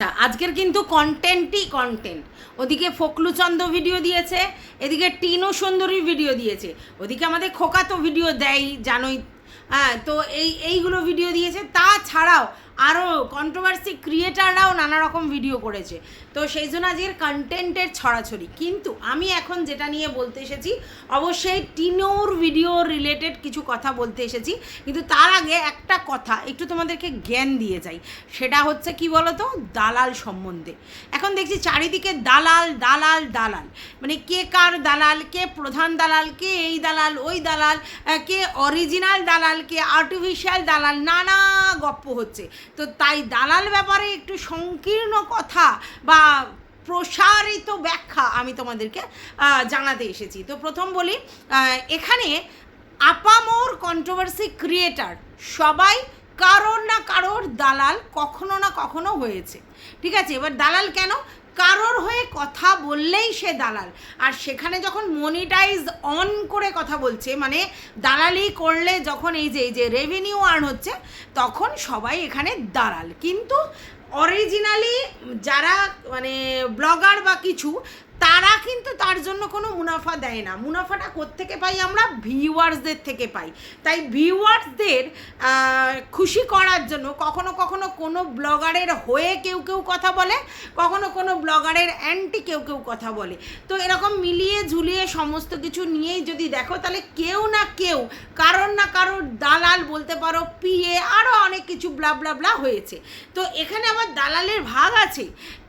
আচ্ছা, আজকের কিন্তু কন্টেন্টই কন্টেন্ট ওদিকে ফকলুচন্দ ভিডিও দিয়েছে এদিকে টিনু সুন্দরী ভিডিও দিয়েছে ওদিকে আমাদের খোকা তো ভিডিও দেয় জানোই। হ্যাঁ তো এই এইগুলো ভিডিও দিয়েছে। তাছাড়াও আরও কন্ট্রোভার্সি ক্রিয়েটাররাও নানা রকম ভিডিও করেছে। তো সেই জন্য আজকের কন্টেন্টের ছড়াছড়ি। কিন্তু আমি এখন যেটা নিয়ে বলতে এসেছি, অবশ্যই টিনোর ভিডিও রিলেটেড কিছু কথা বলতে এসেছি। কিন্তু তার আগে একটা কথা, একটু তোমাদেরকে জ্ঞান দিয়ে যাই। সেটা হচ্ছে কি বলতো? দালাল সম্বন্ধে। এখন দেখছি চারিদিকে দালাল দালাল দালাল। মানে কে কার দালাল, কে প্রধান দালাল, কে এই দালাল, ওই দালাল কে অরিজিনাল দালাল, কে আর্টিফিশিয়াল দালাল, নানা গপ্প হচ্ছে। তো তাই দালাল ব্যাপারে একটু সংকীর্ণ কথা বা প্রসারিত ব্যাখ্যা আমি তোমাদেরকে জানাতে এসেছি। তো প্রথম বলি এখানে আপামোর কন্ট্রোভার্সি ক্রিয়েটার সবাই কারোর না কারোর দালাল কখনো না কখনো হয়েছে। ঠিক আছে? এবার দালাল কেন? কারোর হয়ে কথা বললেই সে দালাল। আর সেখানে যখন মনিটাইজ অন করে কথা বলছে মানে দালালি করলে যখন এই যে এই যে রেভিনিউ আর্ন হচ্ছে, তখন সবাই এখানে দালাল। কিন্তু অরিজিনালি যারা মানে ব্লগার বা কিছু তারা কিন্তু তার জন্য কোনো মুনাফা দেয় না। মুনাফাটা কোত্থেকে পাই আমরা? ভিউয়ার্সদের থেকে পাই। তাই ভিউয়ার্সদের খুশি করার জন্য কখনো কখনো কোনো ব্লগারের হয়ে কেউ কেউ কথা বলে, কখনো কোনো ব্লগারের অ্যান্টি কেউ কেউ কথা বলে। তো এরকম মিলিয়ে ঝুলিয়ে সমস্ত কিছু নিয়েই যদি দেখো, তাহলে কেউ না কেউ, কারোর না কারোর দালাল বলতে পারো, পিএ আরও অনেক কিছু ব্লা ব্লা ব্লা হয়েছে। তো এখানে আবার দালালের ভাগ আছে।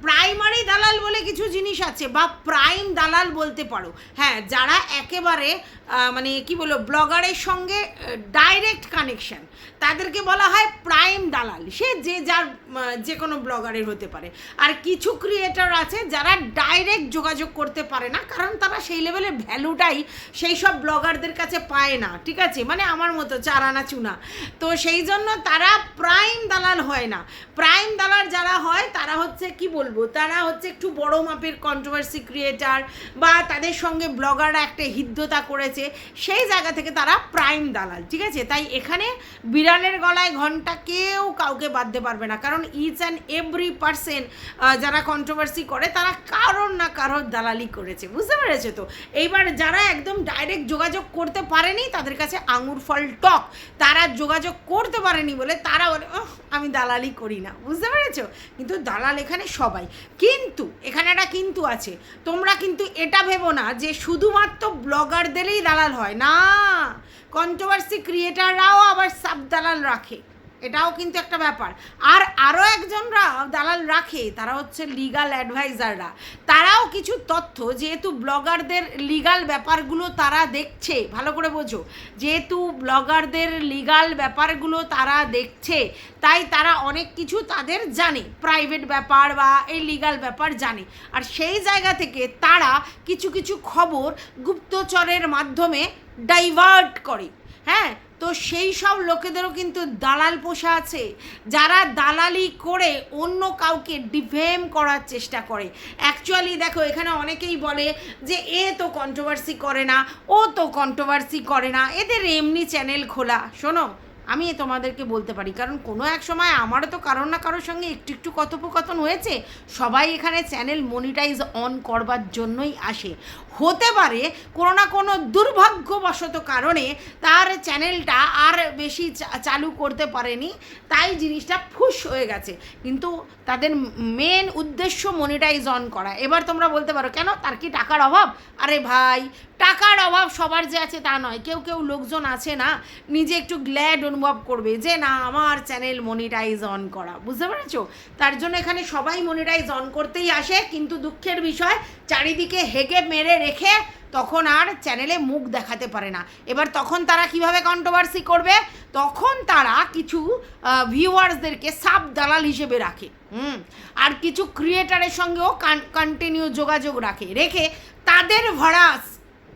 প্রাইমারি দালাল বলে কিছু জিনিস আছে বা প্রাইম দালাল বলতে পারো। হ্যাঁ যারা একেবারে মানে কি বলব ব্লগারের সঙ্গে ডাইরেক্ট কানেকশন তাদেরকে বলা হয় প্রাইম দালাল। সে যে যার যে কোনো ব্লগারের হতে পারে। আর কিছু ক্রিয়েটার আছে যারা ডাইরেক্ট যোগাযোগ করতে পারে না, কারণ তারা সেই লেভেলের ভ্যালুটাই সেই সব ব্লগারদের কাছে পায় না, ঠিক আছে? মানে আমার মতো চারানা চুনা। তো সেই জন্য তারা প্রাইম দালাল হয় না। প্রাইম দালাল যারা হয়, তারা হচ্ছে, কি বলব, তারা হচ্ছে একটু বড় মাপের কন্ট্রোভার্সি ক্রিয়েটার বা তাদের সঙ্গে ব্লগাররা একটা হৃদ্যতা করেছে সেই জায়গা থেকে তারা প্রাইম দালাল ঠিক আছে? তাই এখানে বিড়ালের গলায় ঘণ্টা কেউ কাউকে বাঁধতে পারবে না। কারণ ইচ অ্যান্ড এভরি পার্সন যারা কন্ট্রোভার্সি করে তারা কারোর না কারোর দালালি করেছে। বুঝতে পেরেছ তো? এইবার যারা একদম ডাইরেক্ট যোগাযোগ করতে পারেনি তাদের কাছে আঙুর ফল টক। তারা যোগাযোগ করতে পারেনি বলে তারা বলে "ওহ, আমি দালালি করি না। বুঝতে পেরেছ? কিন্তু দালাল এখানে সবাই। কিন্তু এখানে একটা কিন্তু আছে। তোমরা কিন্তু এটা ভেবো না যে শুধুমাত্র ব্লগারদেরই দালাল হয়। না কন্ট্রোভার্সি ক্রিয়েটাররাও আবার সাব দালাল রাখে। এটাও কিন্তু একটা ব্যাপার। আর আরও একজনরা দালাল রাখে, তারা হচ্ছে লিগাল অ্যাডভাইজাররা তারাও কিছু তথ্য, যেহেতু ব্লগারদের লিগাল ব্যাপারগুলো তারা দেখছে, ভালো করে বোঝো। যেহেতু ব্লগারদের লিগাল ব্যাপারগুলো তারা দেখছে, তাই তারা অনেক কিছু তাদের জানে। প্রাইভেট ব্যাপার বা এই লিগাল ব্যাপার জানে। আর সেই জায়গা থেকে তারা কিছু কিছু খবর গুপ্তচরের মাধ্যমে ডাইভার্ট করে। হ্যাঁ? তো সেই সব লোকেদেরও কিন্তু দালাল পোষা আছে। যারা দালালি করে অন্য কাউকে ডিফেম করার চেষ্টা করে। অ্যাকচুয়ালি দেখো, এখানে অনেকেই বলে যে, এ তো কন্ট্রোভার্সি করে না, ও তো কন্ট্রোভার্সি করে না। এদের এমনি চ্যানেল খোলা। শোনো, আমি তোমাদেরকে বলতে পারি, কারণ কোনো এক সময় আমারও তো কারোর না কারোর সঙ্গে একটু একটু কথোপকথন হয়েছে। সবাই এখানে চ্যানেল মনিটাইজ অন করবার জন্যই আসে। হতে পারে, কোনো না কোনো দুর্ভাগ্যবশত কারণে তার চ্যানেলটা আর বেশি চালু করতে পারেনি, তাই জিনিসটা ফুস হয়ে গেছে। কিন্তু তাদের মেন উদ্দেশ্য মনিটাইজ অন করা। এবার তোমরা বলতে পারো, কেন? তার কি টাকার অভাব? আরে ভাই, টাকার অভাব সবার যে আছে তা নয়। কেউ কেউ লোকজন আছে না, নিজে একটু গ্ল্যাড অনুভব করবে যে, না, আমার চ্যানেল মনিটাইজ অন করা। বুঝতে পেরেছ? তার জন্য এখানে সবাই মনিটাইজ অন করতেই আসে, কিন্তু দুঃখের বিষয়, চারিদিকে হেগে মেরে রেখে তখন আর চ্যানেলে মুখ দেখাতে পারে না। এবার তখন তারা কীভাবে কন্ট্রোভার্সি করবে? তখন তারা কিছু ভিউয়ার্সদেরকে সাব দালাল হিসেবে রাখে। হুম? আর কিছু ক্রিয়েটারের সঙ্গেও কন্টিনিউ যোগাযোগ রাখে। রেখে তাদের ভরাস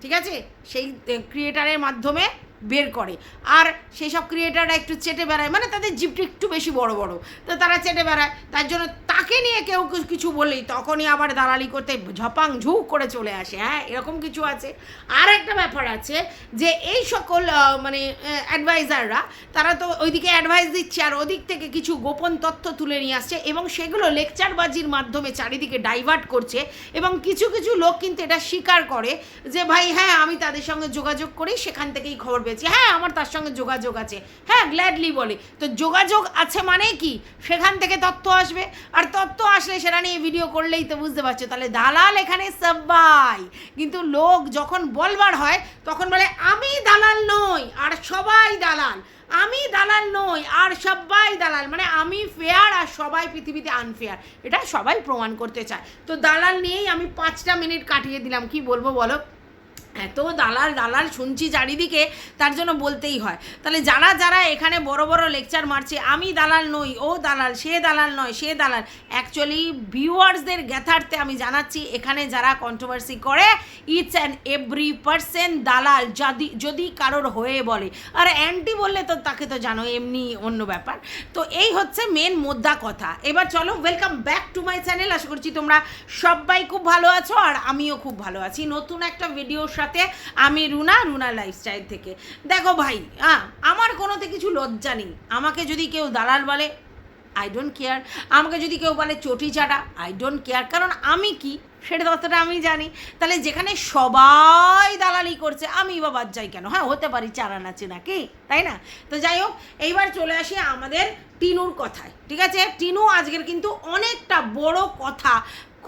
ঠিক আছে? সেই ক্রিয়েটারের মাধ্যমে বের করে। আর সেই সব ক্রিয়েটাররা একটু চেটে বেড়ায় মানে তাদের জিপটা একটু বেশি বড় বড়। তো তারা চেটে বেড়ায়, তার জন্য তাকে নিয়ে কেউ কিছু- বললেই তখনই আবার দালালি করতে ঝপাং ঝুঁক করে চলে আসে। হ্যাঁ এরকম কিছু আছে। আর একটা ব্যাপার আছে যে এই সকল মানে অ্যাডভাইজাররা তারা তো ওইদিকে অ্যাডভাইস দিচ্ছে আর ওদিক থেকে কিছু গোপন তথ্য তুলে নিয়ে আসছে এবং সেগুলো লেকচারবাজির মাধ্যমে চারিদিকে ডাইভার্ট করছে এবং কিছু কিছু লোক কিন্তু এটা স্বীকার করে যে, ভাই হ্যাঁ আমি তাদের সঙ্গে যোগাযোগ করি, সেখান থেকেই খবর পেয়েছি হ্যাঁ আমার তার সঙ্গে যোগাযোগ আছে। হ্যাঁ গ্ল্যাডলি বলে। তো যোগাযোগ আছে মানে কি? সেখান থেকে তথ্য আসবে। আর তথ্য আসলে সেটা নিয়ে ভিডিও করলেই তো বুঝতে পারছ। তাহলে দালাল এখানে সবাই কিন্তু লোক যখন বলবার হয়, তখন বলে, আমি দালাল নই, আর সবাই দালাল। আমি দালাল নই, আর সবাই দালাল। মানে আমি ফেয়ার আর সবাই পৃথিবীতে আনফেয়ার এটা সবাই প্রমাণ করতে চায়। তো দালাল নিয়েই আমি পাঁচটা মিনিট কাটিয়ে দিলাম। কি বলব বলো? এত দালাল দালাল শুনছি চারিদিকে, তার জন্য বলতেই হয়। তাহলে যারা যারা এখানে বড় বড় লেকচার মারছে, আমি দালাল নই, ও দালাল, সে দালাল নয়, সে দালাল। অ্যাকচুয়ালি ভিউয়ার্সদের জ্ঞাতার্থে আমি জানাচ্ছি, এখানে যারা কন্ট্রোভার্সি করে ইটস অ্যান্ড এভরি পার্সেন দালাল, যদি যদি কারোর হয়ে বলে। আর অ্যান্টি বললে তো তাকে তো জানো এমনি অন্য ব্যাপার। তো এই হচ্ছে মেন মোদ্দা কথা। এবার চলো welcome back to my channel আশা করছি তোমরা সবাই খুব ভালো আছো, আর আমিও খুব ভালো আছি। নতুন একটা ভিডিওর সাথে আমি রুনা রুনা লাইফস্টাইল থেকে। দেখো ভাই হ্যাঁ আমার কোনোতে কিছু লজ্জা নেই। আমাকে যদি কেউ দালাল বলে আই ডোন্ট কেয়ার আমাকে যদি কেউ বলে চটি চাটা আই ডোন্ট কেয়ার কারণ আমি কি? সেটা ততটা আমি জানি। তাহলে যেখানে সবাই দালালি করছে, আমি বা বাদ যাই কেন? হ্যাঁ হতে পারি চারা নাচে নাকি তাই না? তো যাই হোক, এইবার চলে আসি আমাদের টিনুর কথায়, ঠিক আছে? টিনু আজকের কিন্তু অনেকটা বড় কথা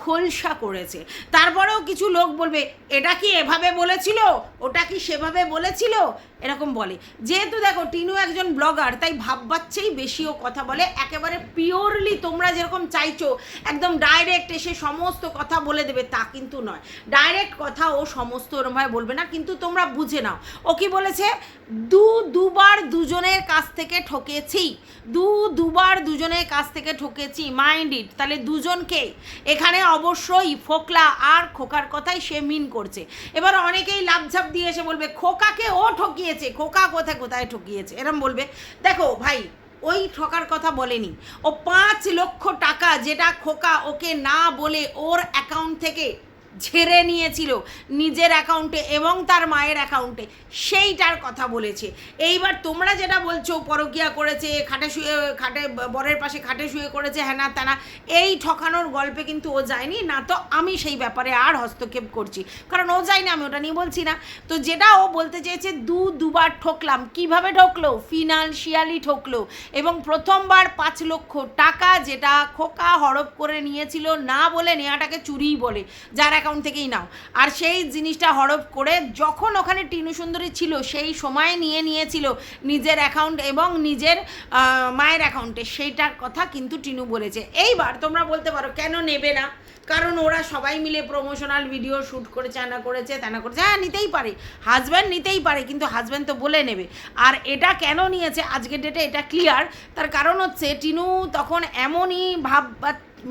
খোলসা করেছে। তারপরেও কিছু লোক বলবে, এটা কি এভাবে বলেছিল? ওটা কি সেভাবে বলেছিল? এরকম বলে। যেহেতু দেখো, টিনু একজন ব্লগার, তাই ভাববাচ্ছেই বেশিও কথা বলে। একেবারে পিওরলি তোমরা যেরকম চাইছো, একদম ডাইরেক্ট এসে সমস্ত কথা বলে দেবে, তা কিন্তু নয়। ডাইরেক্ট কথা ও সমস্ত ওরমভাবে বলবে না, কিন্তু তোমরা বুঝে নাও। ও কি বলেছে? দু, দুবার দুজনের কাছ থেকে ঠকেছি। দু, দুবার দুজনের কাছ থেকে ঠকেছি, মাইন্ড ইট। তাহলে দুজনকে এখানে অবশ্যই ফোকলা আর খোকার কথাই সে মিন করছে। এবার অনেকেই লাভঝাপ দিয়ে এসে বলবে, খোকাকে ও ঠকিয়েছে, খোকা কোথায় কোথায় ঠকিয়েছে? এরম বলবে, দেখো ভাই, ওই ঠকার কথা বলেনি। ও পাঁচ লক্ষ টাকা যেটা খোকা ওকে না বলে ওর অ্যাকাউন্ট থেকে ঝেড়ে নিয়েছিল নিজের অ্যাকাউন্টে এবং তার মায়ের অ্যাকাউন্টে। সেইটার কথা বলেছে। এইবার তোমরা যেটা বলছো, পরকিয়া করেছে, খাটে শুয়ে, খাটে, বরের পাশে খাটে শুয়ে করেছে হ্যানা ত্যানা এই ঠকানোর গল্পে কিন্তু ও যায়নি। না তো আমি সেই ব্যাপারে আর হস্তক্ষেপ করছি। কারণ ও যায়নি, আমি ওটা নিয়ে বলছি না। তো যেটা ও বলতে চেয়েছে, দু দুবার ঠকলাম। কীভাবে ঠকলো? ফিনান্সিয়ালি ঠকলো। এবং প্রথমবার পাঁচ লক্ষ টাকা যেটা খোকা হড়প করে নিয়েছিল না বলে নেওয়াটাকে চুরিই বলে। যার অ্যাকাউন্ট থেকেই নাও। আর সেই জিনিসটা হড়প করে যখন ওখানে টিনু সুন্দরী ছিল, সেই সময় নিয়ে নিয়েছিল নিজের অ্যাকাউন্ট এবং নিজের মায়ের অ্যাকাউন্টে সেইটার কথা কিন্তু টিনু বলেছে। এইবার তোমরা বলতে পারো, কেন নেবে না? কারণ ওরা সবাই মিলে প্রমোশনাল ভিডিও শ্যুট করেছে, আনা করেছে, তেনা করেছে। হ্যাঁ নিতেই পারে। হাজব্যান্ড নিতেই পারে, কিন্তু হাজব্যান্ড তো বলে নেবে। আর এটা কেন নিয়েছে? আজকের ডেটে এটা ক্লিয়ার তার কারণ হচ্ছে, টিনু তখন এমনই ভাব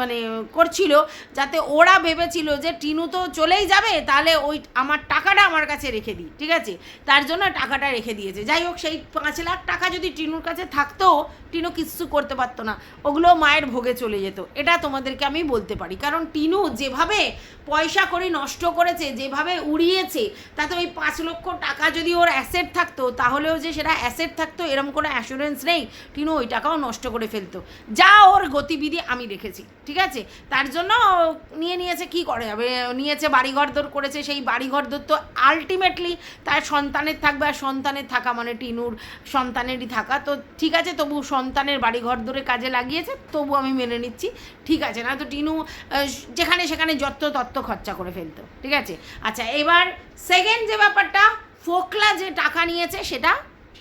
মানে করছিল যাতে ওরা ভেবেছিল যে টিনু তো চলেই যাবে, তাহলে ওই আমার টাকাটা আমার কাছে রেখে দিই, ঠিক আছে? তার জন্য টাকাটা রেখে দিয়েছে। যাই হোক, সেই পাঁচ লাখ টাকা যদি টিনুর কাছে থাকতো, টিনু কিচ্ছু করতে পারতো না। ওগুলো মায়ের ভোগে চলে যেত। এটা তোমাদেরকে আমি বলতে পারি। কারণ টিনু যেভাবে পয়সা করে নষ্ট করেছে, যেভাবে উড়িয়েছে, তাতে ওই পাঁচ লক্ষ টাকা যদি ওর অ্যাসেট থাকতো, তাহলেও যে সেটা অ্যাসেট থাকতো এরকম কোনো অ্যাসুরেন্স নেই। টিনু ওই টাকাও নষ্ট করে ফেলতো। যা ওর গতিবিধি আমি রেখেছি ঠিক আছে? তার জন্য নিয়ে নিয়েছে, কি করে যাবে নিয়েছে বাড়িঘর দর করেছে, সেই বাড়িঘর দর তো আলটিমেটলি তার সন্তানের থাকবে, আর সন্তানের থাকা মানে টিনুর সন্তানেরই থাকা। তো ঠিক আছে, তবু সন্তানের বাড়িঘর ধরে কাজে লাগিয়েছে, তবু আমি মেনে নিচ্ছি, ঠিক আছে। না তো টিনু যেখানে সেখানে যত তত্ত্ব খরচা করে ফেলতো, ঠিক আছে? আচ্ছা এবার সেকেন্ড যে ব্যাপারটা, ফোকলা যে টাকা নিয়েছে, সেটা,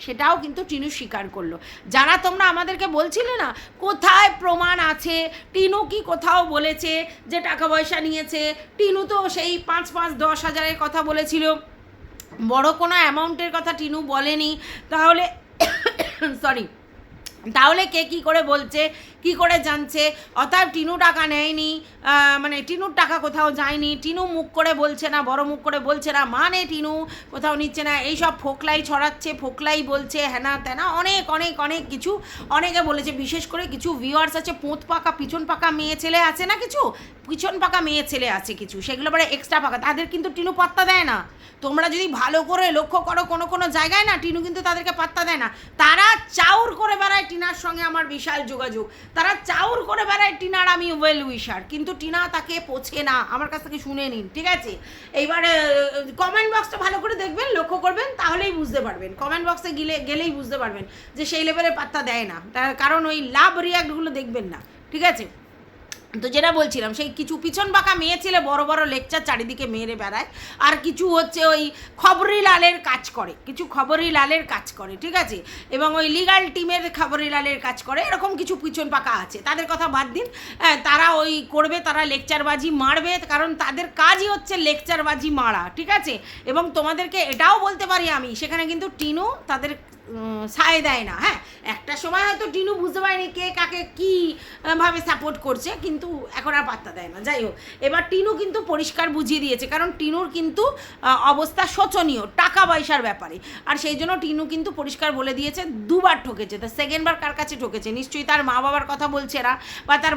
সেটাও কিন্তু টিনু স্বীকার করল। যারা তোমরা আমাদেরকে বলছিলে না, কোথায় প্রমাণ আছে? টিনু কি কোথাও বলেছে যে টাকা পয়সা নিয়েছে? টিনু তো সেই পাঁচ পাঁচ দশ হাজারের কথা বলেছিল। বড় কোনো অ্যামাউন্টের কথা টিনু বলেনি। তাহলে সরি তাহলে কে কি করে বলছে? কি করে জানছে? অতএব টিনু টাকা নেয়নি মানে টিনুর টাকা কোথাও যায়নি। টিনু মুখ করে বলছে না, বড় মুখ করে বলছে না মানে টিনু, কোথাও নিচ্ছে না। এইসব ফোকলাই ছড়াচ্ছে, ফোকলাই বলছে হ্যানা ত্যানা অনেক অনেক অনেক কিছু। অনেকে বলেছে, বিশেষ করে কিছু ভিউয়ার্স আছে, পোঁত পাকা, পিছন পাকা মেয়ে ছেলে আছে না কিছু? পিছন পাকা মেয়ে ছেলে আছে কিছু, সেগুলো পরে এক্সট্রা পাকা। তাদের কিন্তু টিনু পাত্তা দেয় না। তোমরা যদি ভালো করে লক্ষ্য করো, কোনো কোনো জায়গায় না, টিনু কিন্তু তাদেরকে পাত্তা দেয় না। তারা চাউর করে বেড়ায় টিনার সঙ্গে আমার বিশাল যোগাযোগ। তারা চাউর করে বেড়ায় টিনার আমি ওয়েল উইশার কিন্তু টিনা তাকে পোছে না। আমার কাছ থেকে শুনে নিন, ঠিক আছে? এইবারে কমেন্ট বক্সটা ভালো করে দেখবেন, লক্ষ্য করবেন, তাহলেই বুঝতে পারবেন। কমেন্ট বক্সে গেলে, গেলেই বুঝতে পারবেন যে সেই লেভেলে পাত্তা দেয় না। তার কারণ ওই লাভ রিয়াক্টগুলো দেখবেন না, ঠিক আছে? তো যেটা বলছিলাম সেই কিছু পিছন বাঁকা মেয়ে ছেলে বড় বড় লেকচার চারিদিকে মেরে বেড়ায়। আর কিছু হচ্ছে ওই খবরি লালের কাজ করে কিছু খবরি লালের কাজ করে ঠিক আছে? এবং ওই লিগাল টিমের খবরি লালের কাজ করে এরকম কিছু পিছন পাকা আছে। তাদের কথা বাদ দিন। হ্যাঁ, তারা ওই করবে তারা লেকচারবাজি মারবে কারণ তাদের কাজই হচ্ছে লেকচারবাজি মারা ঠিক আছে? এবং তোমাদেরকে এটাও বলতে পারি আমি সেখানে কিন্তু টিনু তাদের সায় দেয় না হ্যাঁ? একটা সময় হয়তো টিনু বুঝতে পারেনি কে কাকে কী ভাবে সাপোর্ট করছে, কিন্তু এখন আর পাত্তা দেয় না। যাই হোক, এবার টিনু কিন্তু পরিষ্কার বুঝিয়ে দিয়েছে, কারণ টিনুর কিন্তু অবস্থা শোচনীয়, টাকা পয়সার ব্যাপারে। আর সেই জন্য টিনু কিন্তু পরিষ্কার বলে দিয়েছে, দুবার ঠকেছে, তো সেকেন্ডবার কার কাছে ঠকেছে? নিশ্চয়ই তার মা বাবার কথা বলছে না, বা তার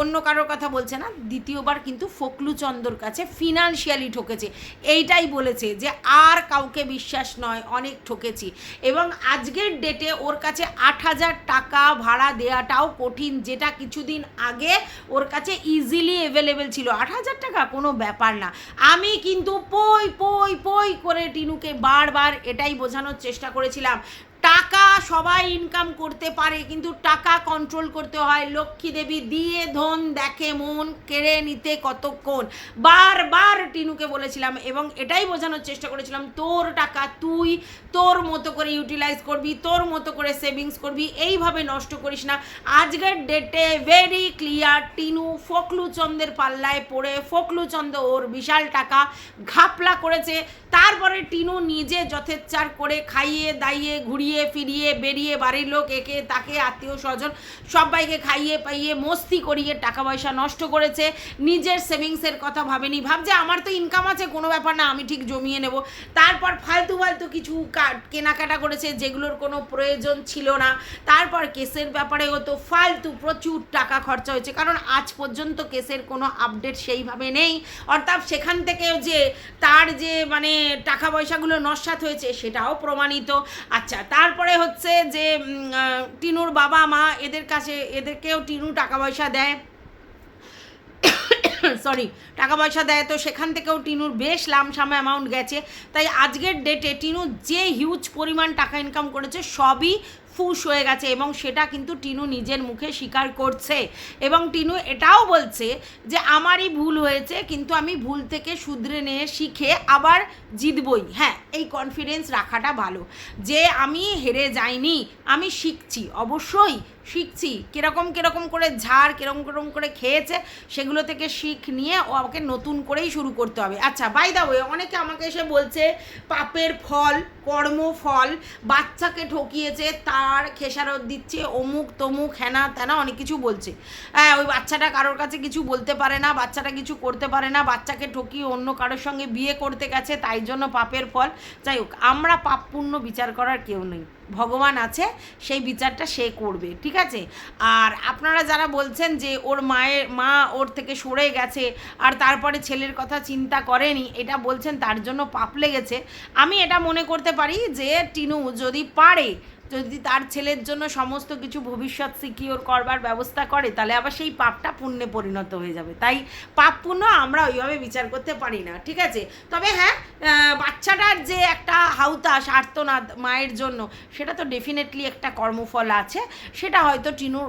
অন্য কারোর কথা বলছে না, দ্বিতীয়বার কিন্তু ফকলু চন্দর কাছে ফিনান্সিয়ালি ঠকেছে। এইটাই বলেছে যে আর কাউকে বিশ্বাস নয়, অনেক ঠকেছি। এবং আজকের ডেটে ওর কাছে আট হাজার টাকা ভাড়া দেওয়াটাও কঠিন, যেটা কিছুদিন আগে ওর কাছে ইজিলি অ্যাভেলেবেল ছিল। আট হাজার টাকা কোনো ব্যাপার না। আমি কিন্তু পই পই পই করে টিনুকে বারবার এটাই বোঝানোর চেষ্টা করেছিলাম টাকা সবাই ইনকাম করতে পারে, কিন্তু টাকা কন্ট্রোল করতে হয়। লক্ষ্মী দেবী দিয়ে ধন দেখে মন কেড়ে নিতে কতক্ষণ? বারবার টিনুকে বলেছিলাম এবং এটাই বোঝানোর চেষ্টা করেছিলাম, তোর টাকা তুই তোর মতো করে ইউটিলাইজ করবি, তোর মতো করে সেভিংস করবি, এইভাবে নষ্ট করিস না। আজকের ডেটে ভেরি ক্লিয়ার টিনু ফকলুচন্দের পাল্লায় পড়ে ফকলুচন্দ ওর বিশাল টাকা ঘাপলা করেছে। তারপরে টিনু নিজে যথেচ্ছার করে খাইয়ে দাইয়ে ঘুরিয়ে ফিরিয়ে বেরিয়ে বাড়ির লোক একে, তাকে, আত্মীয় স্বজন সবাইকে খাইয়ে পাইয়ে মস্তি করিয়ে টাকা পয়সা নষ্ট করেছে। নিজের সেভিংসের কথা ভাবেনি। ভাবছে, আমার তো ইনকাম আছে, কোনো ব্যাপার না, আমি ঠিক জমিয়ে নেব। তারপর ফালতু ফালতু কিছু কেনাকাটা করেছে, যেগুলোর কোনো প্রয়োজন ছিল না। তারপর কেসের ব্যাপারে হতো ফালতু প্রচুর টাকা খরচা হয়েছে। কারণ আজ পর্যন্ত কেসের কোনো আপডেট সেইভাবে নেই। অর্থাৎ সেখান থেকে যে তার যে মানে টাকা পয়সাগুলো নস্বাত হয়েছে, সেটাও প্রমাণিত। আচ্ছা তারপরে হচ্ছে যে টিনুর বাবা মা এদের কাছে, এদেরকেও টিনু টাকা পয়সা দেয়। সরি টাকা পয়সা দেয়। তো সেখান থেকেও টিনুর বেশ লামসাম অ্যামাউন্ট গেছে। তাই আজকের ডেটে টিনু যে হিউজ পরিমাণ টাকা ইনকাম করেছে, সবই ফুস হয়ে গেছে এবং সেটা কিন্তু টিনু নিজের মুখে স্বীকার করছে। এবং টিনু এটাও বলছে যে, আমারই ভুল হয়েছে, কিন্তু আমি ভুল থেকে শুধরে নিয়ে শিখে আবার জিতবই। হ্যাঁ এই কনফিডেন্স রাখাটা ভালো। যে, আমি হেরে যাইনি, আমি শিখছি। অবশ্যই শিখছি, কীরকম কীরকম করে ঝাড়, কীরকম কীরকম করে খেয়েছে, সেগুলো থেকে শিখ নিয়ে ও আমাকে নতুন করেই শুরু করতে হবে। আচ্ছা বাই দা ওয়ে অনেকে আমাকে এসে বলছে, পাপের ফল, কর্মফল, বাচ্চাকে ঠকিয়েছে, তার খেসারত দিচ্ছে, অমুক, তমুক, হেনা, তেনা, অনেক কিছু বলছে। হ্যাঁ ওই বাচ্চাটা কারোর কাছে কিছু বলতে পারে না, বাচ্চাটা কিছু করতে পারে না, বাচ্চাকে ঠকিয়ে অন্য কারোর সঙ্গে বিয়ে করতে গেছে, তাই জন্য পাপের ফল। যাই হোক, আমরা পাপ বিচার করার কেউ নেই। ভগবান আছে, সেই বিচারটা সে করবে, ঠিক আছে? আর আপনারা যারা বলছেন যে ওর মায়ের, মা ওর থেকে সরে গেছে আর তারপরে ছেলের কথা চিন্তা করেনি, এটা বলছেন তার জন্য পাপ লেগেছে। আমি এটা মনে করতে পারি যে টিনু যদি পারে যদি তার ছেলের জন্য সমস্ত কিছু ভবিষ্যৎ সিকিওর করবার ব্যবস্থা করে, তাহলে আবার সেই পাপটা পুণ্যে পরিণত হয়ে যাবে। তাই পাপ পুণ্য আমরা ওইভাবে বিচার করতে পারি না, ঠিক আছে? তবে হ্যাঁ বাচ্চাটার যে একটা হাউতাস আর্তনাদ মায়ের জন্য, সেটা তো ডেফিনেটলি একটা কর্মফল আছে। সেটা হয়তো টিনুর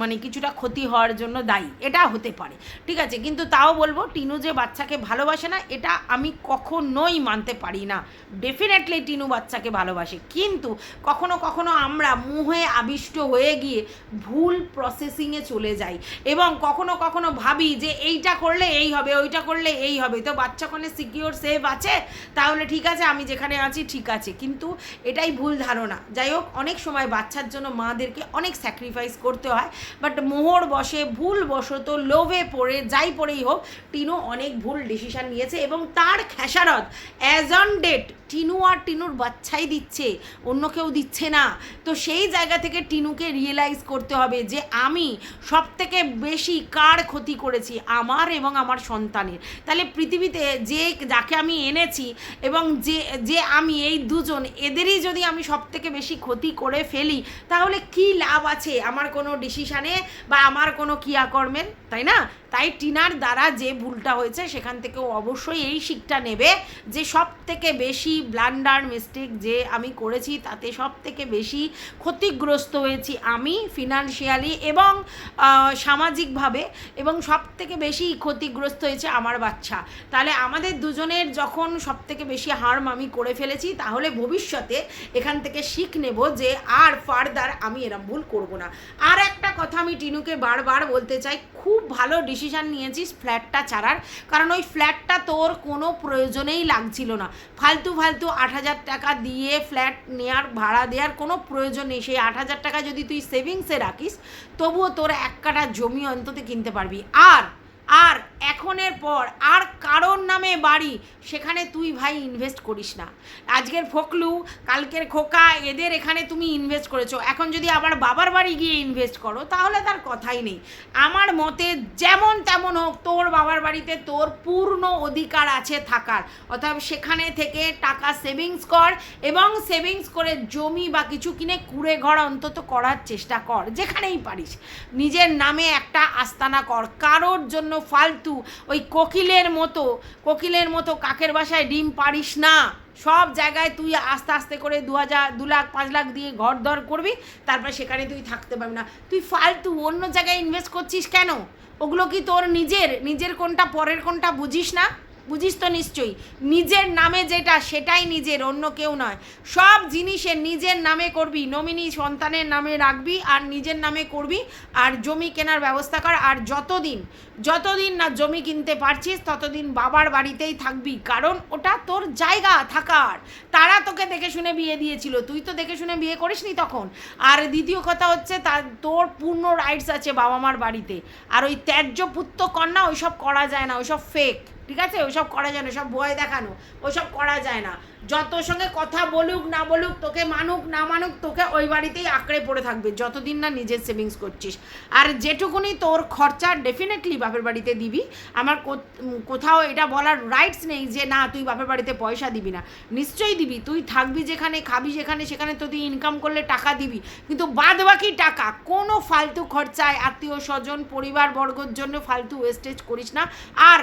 মানে কিছুটা ক্ষতি হওয়ার জন্য দায়ী। এটা হতে পারে, ঠিক আছে? কিন্তু তাও বলব, টিনু যে বাচ্চাকে ভালোবাসে না, এটা আমি কখনোই মানতে পারি না। ডেফিনেটলি টিনু বাচ্চাকে ভালোবাসে। কিন্তু কখনো কখনো আমরা মুহে আবিষ্ট হয়ে গিয়ে ভুল প্রসেসিংয়ে চলে যাই। এবং কখনো কখনো ভাবি যে এইটা করলে এই হবে, ওইটা করলে এই হবে। তো বাচ্চা কোনে সিকিওর সেভ আছে, তাহলে ঠিক আছে, আমি যেখানে আছি ঠিক আছে। কিন্তু এটাই ভুল ধারণা। যাই হোক, অনেক সময় বাচ্চার জন্য মাদেরকে অনেক স্যাক্রিফাইস করতে হয়। বাট মোহর বসে, ভুল বশত লোভে পড়ে, যাই পড়েই হোক, টিনু অনেক ভুল ডিসিশন নিয়েছে এবং তার খেসারত অ্যাজ অন ডেট টিনু আর টিনুর বাচ্চাই দিচ্ছে। অন্য কেউ দিচ্ছে না। তো সেই জায়গা থেকে টিনুকে রিয়েলাইজ করতে হবে যে আমি সব থেকে বেশি কার ক্ষতি করেছি, আমার এবং আমার সন্তানের। তাহলে পৃথিবীতে যে যাকে আমি এনেছি এবং যে যে আমি এই দুজন, এদেরই যদি আমি সব থেকে বেশি ক্ষতি করে ফেলি, তাহলে কি লাভ আছে? আমার কোনো ডিসিশানে বা আমার কোনো ক্রিয়াকর্মের? তাই না? তাই টিনার দ্বারা যে ভুলটা হয়েছে, সেখান থেকে অবশ্যই এই শিক্ষা নেবে যে সব থেকে বেশি ব্লান্ডার মিস্টেক যে আমি করেছি, তাতে সব থেকে বেশি ক্ষতিগ্রস্ত হয়েছি আমি ফিনান্সিয়ালি এবং সামাজিকভাবে এবং সব থেকে বেশি ক্ষতিগ্রস্ত হয়েছে আমার বাচ্চা। তাহলে আমাদের দুজনের যখন সব থেকে বেশি হার্ম আমি করে ফেলেছি, তাহলে ভবিষ্যতে এখান থেকে শিখ নেব যে আর ফার্দার আমি এরম ভুল করব না। আর একটা কথা আমি টিনুকে বারবার বলতে চাই, খুব ভালো ডিসিশন নিয়েছিস ফ্ল্যাটটা ছাড়ার কারণ ওই ফ্ল্যাটটা তোর কোনো প্রয়োজনেই লাগছিল না। ফালতু ফালতু আট হাজার টাকা দিয়ে ফ্ল্যাট নেওয়ার ভাড়া দেওয়ার কোনো প্রয়োজন নেই। সেই আট হাজার টাকা যদি তুই সেভিংসে রাখিস, তবুও তোর এক কাটা জমি অন্তত কিনতে পারবি। আর আর এখনের পর আর কারোর নামে বাড়ি সেখানে তুই ভাই ইনভেস্ট করিস না। আজকের ফকলু, কালকের খোকা, এদের এখানে তুমি ইনভেস্ট করেছ। এখন যদি আবার বাবার বাড়ি গিয়ে ইনভেস্ট করো, তাহলে তার কথাই নেই। আমার মতে যেমন তেমন হোক, তোর বাবার বাড়িতে তোর পূর্ণ অধিকার আছে থাকার। অর্থাৎ সেখানে থেকে টাকা সেভিংস কর এবং সেভিংস করে জমি বা কিছু কিনে কুড়ে ঘর অন্তত করার চেষ্টা কর, যেখানেই পারিস। নিজের নামে একটা আস্তানা কর। কারোর জন্য ফালতু ওই কোকিলের মতো কোকিলের মতো কাকের বাসায় ডিম পারিস না। সব জায়গায় তুই আস্তে আস্তে করে দু হাজার, দু লাখ, পাঁচ লাখ দিয়ে ঘর দর করবি, তারপর সেখানে তুই থাকতে পারবি না। তুই ফালতু অন্য জায়গায় ইনভেস্ট করছিস কেন? ওগুলো কি তোর নিজের? নিজের কোনটা, পরের কোনটা বুঝিস না? বুঝিস তো নিশ্চয়ই। নিজের নামে যেটা, সেটাই নিজের, অন্য কেউ নয়। সব জিনিসের নিজের নামে করবি। নমিনি সন্তানের নামে রাখবি আর নিজের নামে করবি। আর জমি কেনার ব্যবস্থা কর। আর যতদিন যতদিন না জমি কিনতে পারছিস, ততদিন বাবার বাড়িতেই থাকবি। কারণ ওটা তোর জায়গা থাকার। তারা তোকে দেখে শুনে বিয়ে দিয়েছিল। তুই তো দেখে শুনে বিয়ে করিসনি তখন। আর দ্বিতীয় কথা হচ্ছে তার তোর পূর্ণ রাইটস আছে বাবা মার বাড়িতে। আর ওই ত্যায্য পুত্র কন্যা, ওইসব করা যায় না। ওইসব ফেক ঠিক আছে? ওইসব করা যায় না সব ভয় দেখানো, ওইসব করা যায় না। যত সঙ্গে কথা বলুক, না বলুক, তোকে মানুক, না মানুক, তোকে ওই বাড়িতেই আঁকড়ে পড়ে থাকবে, যতদিন না নিজের সেভিংস করছিস। আর যেটুকুনি তোর খরচা ডেফিনেটলি বাপের বাড়িতে দিবি। আমার কোথাও এটা বলার রাইটস নেই যে, না, তুই বাপের বাড়িতে পয়সা দিবি না। নিশ্চয়ই দিবি, তুই থাকবি যেখানে, খাবি যেখানে, সেখানে তো তুই ইনকাম করলে টাকা দিবি। কিন্তু বাদ বাকি টাকা, কোনো ফালতু খরচায় আত্মীয় স্বজন পরিবারবর্গর জন্য ফালতু ওয়েস্টেজ করিস না। আর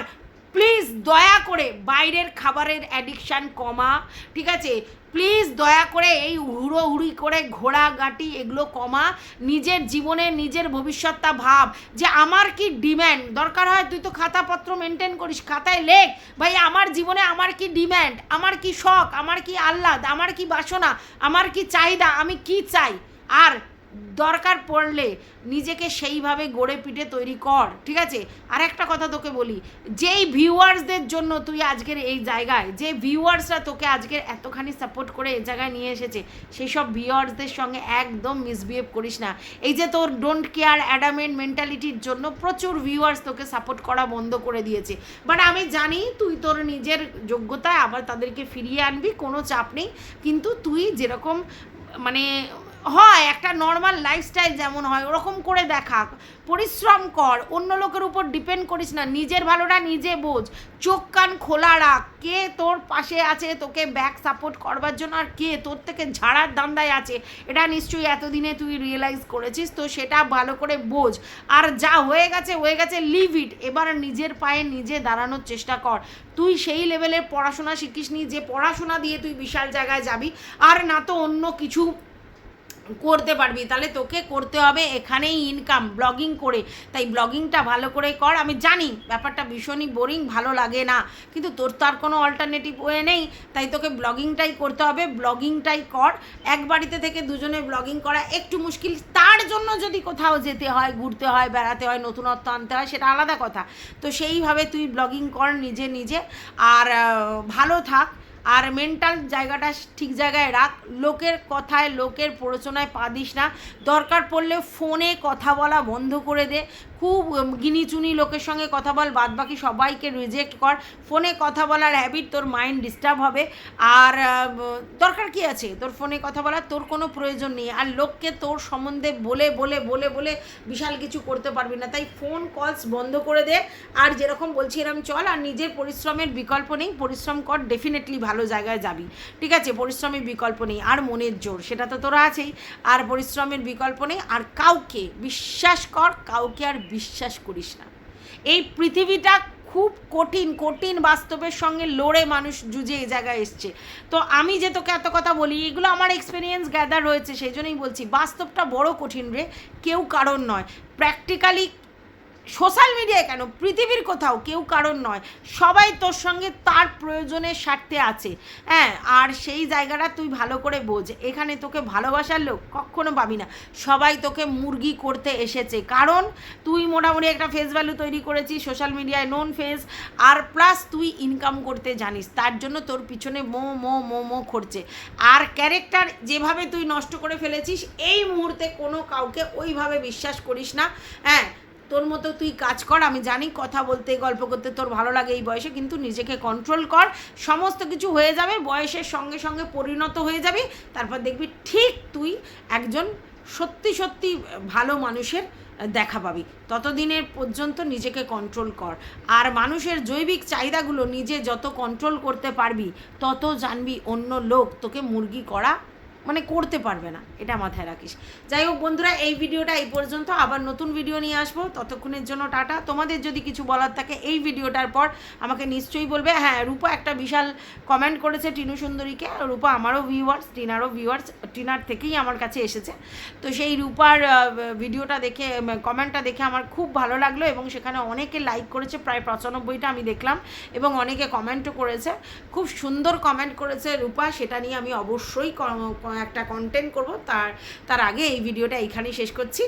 প্লিজ দয়া করে বাইরের খাবারের অ্যাডিকশান কমা, ঠিক আছে? প্লিজ দয়া করে এই হুড়োহুড়ি করে ঘোড়াগাটি এগুলো কমা, নিজের জীবনে নিজের ভবিষ্যৎটা ভাব। যে আমার কি ডিম্যান্ড দরকার হয় তুই তো খাতাপত্র মেনটেন করিস, খাতায় লেখ। ভাই, আমার জীবনে আমার কি ডিম্যান্ড আমার কি শখ? আমার কি আহ্লাদ? আমার কি বাসনা? আমার কি চাহিদা? আমি কি চাই? আর দরকার পড়লে নিজেকে সেইভাবে গড়ে পিঠে তৈরি কর, ঠিক আছে? আর একটা কথা তোকে বলি, যেই ভিউয়ার্সদের জন্য তুই আজকের এই জায়গায় যে ভিউয়ার্সরা তোকে আজকের এতখানি সাপোর্ট করে এই জায়গায় নিয়ে এসেছে সেই সব ভিউয়ার্সদের সঙ্গে একদম মিসবিহেভ করিস না। এই যে তোর ডোন্ট কেয়ার অ্যাডামেন্ট মেন্টালিটির জন্য প্রচুর ভিউয়ার্স তোকে সাপোর্ট করা বন্ধ করে দিয়েছে। বাট আমি জানি তুই তোর নিজের যোগ্যতায় আবার তাদেরকে ফিরিয়ে আনবি, কোনো চাপ নেই, কিন্তু তুই যেরকম মানে হয়, একটা নর্মাল লাইফস্টাইল যেমন হয়, ওরকম করে দেখা। পরিশ্রম কর, অন্য লোকের উপর ডিপেন্ড করিস না, নিজের ভালোটা নিজে বোঝ। চোখ কান খোলা রাখ, কে তোর পাশে আছে, তোকে ব্যাক সাপোর্ট করবার জন্য আর কে? তোর থেকে ঝাড়ার দান্দায় আছে। এটা নিশ্চয়ই এতদিনে তুই রিয়েলাইজ করেছিস, তো সেটা ভালো করে বোঝ। আর যা হয়ে গেছে হয়ে গেছে লিভ ইট এবার নিজের পায়ে নিজে দাঁড়ানোর চেষ্টা কর। তুই সেই লেভেলের পড়াশোনা শিখিসনি, যে পড়াশোনা দিয়ে তুই বিশাল জায়গায় যাবি। আর না তো অন্য কিছু করতে পারবি, তাহলে তোকে করতে হবে এখানেই ইনকাম ব্লগিং করে। তাই ব্লগিংটা ভালো করে কর। আমি জানি ব্যাপারটা ভীষণই বোরিং ভালো লাগে না, কিন্তু তোর তো আর কোনো অল্টারনেটিভ ওয়ে নেই। তাই তোকে ব্লগিংটাই করতে হবে ব্লগিংটাই কর। এক বাড়িতে থেকে দুজনে ব্লগিং করা একটু মুশকিল। তার জন্য যদি কোথাও যেতে হয়, ঘুরতে হয়, বেড়াতে হয়, নতুনত্ব আনতে হয়, সেটা আলাদা কথা। তো সেইভাবে তুই ব্লগিং কর নিজে নিজে। আর ভালো থাক। আর মেন্টাল জায়গাটা ঠিক জায়গায় রাখ। লোকের কথায়, লোকের প্ররোচনায় পা দিস না। দরকার পড়লে ফোনে কথা বলা বন্ধ করে দে। খুব গিনি চুনি লোকের সঙ্গে কথা বল বাদ বাকি সবাইকে রিজেক্ট কর। ফোনে কথা বলার হ্যাবিট তোর মাইন্ড ডিস্টার্ব হবে। আর দরকার কি আছে? তোর ফোনে কথা বলার তোর কোনো প্রয়োজন নেই। আর লোককে তোর সম্বন্ধে বলে বলে বলে বলে বিশাল কিছু করতে পারবি না। তাই ফোন কলস বন্ধ করে দে। আর যেরকম বলছি এরকম চল আর নিজের পরিশ্রমের বিকল্প নেই। পরিশ্রম কর ডেফিনেটলি ভালো জায়গায় যাবি। ঠিক আছে? পরিশ্রমের বিকল্প নেই। আর মনের জোর, সেটা তো তোরা আছেই। আর পরিশ্রমের বিকল্প নেই। আর কাউকে, বিশ্বাস কর, কাউকে আর বিশ্বাস করিস না। এই পৃথিবীটা খুব কঠিন কঠিন বাস্তবের সঙ্গে লড়ে মানুষ জুজে এই জায়গায় এসছে। তো আমি যে তোকে এত কথা বলি, এগুলো আমার এক্সপিরিয়েন্স গ্যাদার রয়েছে, সেই জন্যই বলছি, বাস্তবটা বড় কঠিন রে, কেউ কারণ নয়। প্র্যাকটিক্যালি সোশ্যাল মিডিয়ায় কেন? পৃথিবীর কোথাও, কেউ কারণ নয়। সবাই তোর সঙ্গে তার প্রয়োজনের স্বার্থে আছে। হ্যাঁ আর সেই জায়গাটা তুই ভালো করে বোঝ। এখানে তোকে ভালোবাসার লোক কখনো পাবি না। সবাই তোকে মুরগি করতে এসেছে। কারণ তুই মোটামুটি একটা ফেস ভ্যালু তৈরি করেছিস, সোশ্যাল মিডিয়ায় নোন ফেস আর প্লাস তুই ইনকাম করতে জানিস। তার জন্য তোর পিছনে মো মো মো মো করছে আর ক্যারেক্টার যেভাবে তুই নষ্ট করে ফেলেছিস, এই মুহূর্তে কোনো কাউকে ওইভাবে বিশ্বাস করিস না। হ্যাঁ তোর মতো তুই কাজ কর, আমি জানি কথা বলতে, গল্প করতে তোর ভালো লাগে এই বয়সে, কিন্তু নিজেকে কন্ট্রোল কর। সমস্ত কিছু হয়ে যাবে, বয়সের সঙ্গে সঙ্গে পরিণত হয়ে যাবি। তারপর দেখবি ঠিক তুই একজন সত্যি সত্যি ভালো মানুষের দেখা পাবি। ততদিনের পর্যন্ত নিজেকে কন্ট্রোল কর। আর মানুষের জৈবিক চাহিদাগুলো নিজে যত কন্ট্রোল করতে পারবি, তত জানবি অন্য লোক তোকে মুরগি করা মানে করতে পারবে না, এটা মাথায় রাখিস। যাই হোক বন্ধুরা, এই ভিডিওটা এই পর্যন্ত। আবার নতুন ভিডিও নিয়ে আসব। ততক্ষণের জন্য টাটা। তোমাদের যদি কিছু বলার থাকে এই ভিডিওটার পর আমাকে নিশ্চয়ই বলবে। হ্যাঁ রূপা একটা বিশাল কমেন্ট করেছে টিনু সুন্দরীকে। রূপা আমারও ভিউয়ার্স টিনারও ভিউয়ার্স টিনার থেকেই আমার কাছে এসেছে। তো সেই রূপার ভিডিওটা দেখে কমেন্টটা দেখে আমার খুব ভালো লাগল এবং সেখানে অনেকে লাইক করেছে, প্রায় পঁচানব্বইটা আমি দেখলাম এবং অনেকে কমেন্টও করেছে। খুব সুন্দর কমেন্ট করেছে রূপা। সেটা নিয়ে আমি অবশ্যই একটা কন্টেন্ট করব। তার তার আগে এই ভিডিওটা এইখানেই শেষ করছি।